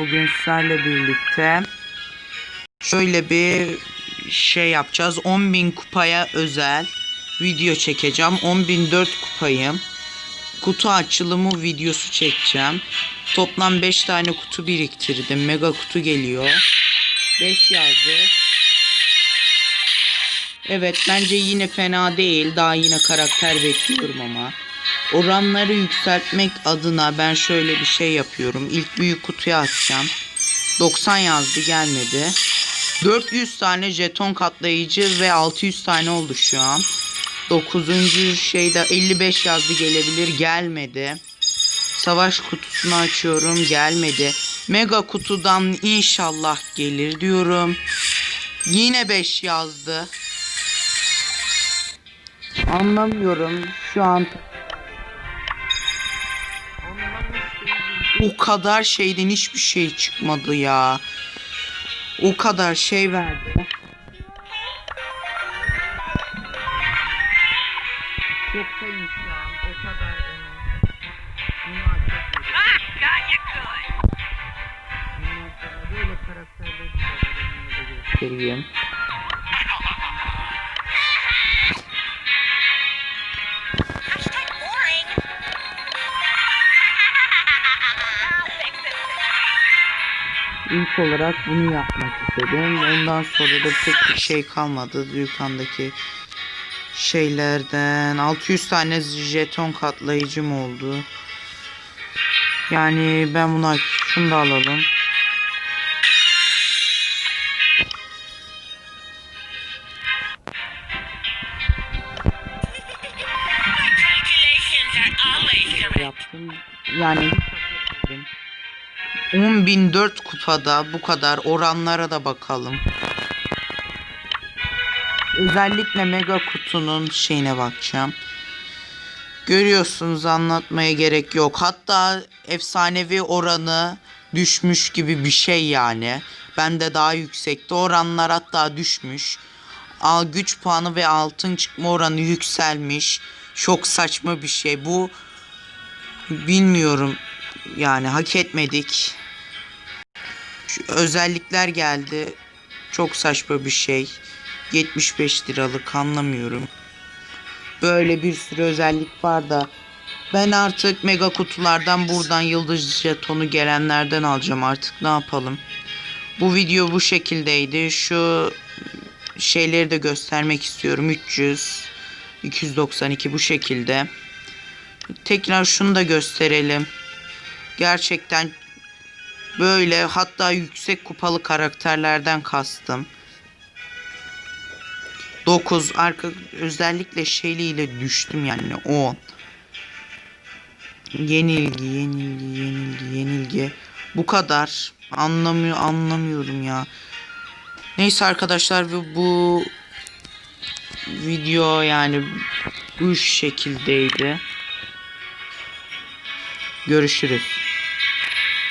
Bugün sizlerle birlikte şöyle bir şey yapacağız. 10.000 kupaya özel video çekeceğim. 10.004 kupayım. Kutu açılımı videosu çekeceğim. Toplam 5 tane kutu biriktirdim. Mega kutu geliyor. 5 yazdı. Evet bence yine fena değil. Daha yine karakter bekliyorum ama. Oranları yükseltmek adına ben şöyle bir şey yapıyorum. İlk büyük kutuyu açacağım. 90 yazdı gelmedi. 400 tane jeton katlayıcı ve 600 tane oldu şu an. 9. şeyde 55 yazdı gelebilir gelmedi. Savaş kutusunu açıyorum gelmedi. Mega kutudan inşallah gelir diyorum. Yine 5 yazdı. Anlamıyorum şu an. O kadar şeyden hiçbir şey çıkmadı ya. O kadar şey verdi. Yoktayım şu an. O kadar önemli. İlk olarak bunu yapmak istedim. Ondan sonra da pek bir şey kalmadı. Dükkandaki şeylerden 600 tane jeton katlayıcım oldu. Yani ben buna şunu da alalım. Yaptım. Yani 10.004 kupada bu kadar oranlara da bakalım. Özellikle mega kutunun şeyine bakacağım. Görüyorsunuz anlatmaya gerek yok. Hatta efsanevi oranı düşmüş gibi bir şey yani. Bende daha yüksekti. Oranlar hatta düşmüş. Al güç puanı ve altın çıkma oranı yükselmiş. Çok saçma bir şey. Bu bilmiyorum. Yani hak etmedik. Şu özellikler geldi. Çok saçma bir şey. 75 liralık anlamıyorum. Böyle bir sürü özellik var da ben artık mega kutulardan buradan yıldız jetonu gelenlerden alacağım artık ne yapalım. Bu video bu şekildeydi. Şu şeyleri de göstermek istiyorum. 300 292 bu şekilde. Tekrar şunu da gösterelim. Gerçekten böyle hatta yüksek kupalı karakterlerden kastım. 9 arka özellikle şeyliyle düştüm yani 10. Yenilgi, yenilgi, yenilgi, yenilgi. Bu kadar. Anlamıyor, anlamıyorum ya. Neyse arkadaşlar bu, bu video yani bu şekildeydi. Görüşürüz.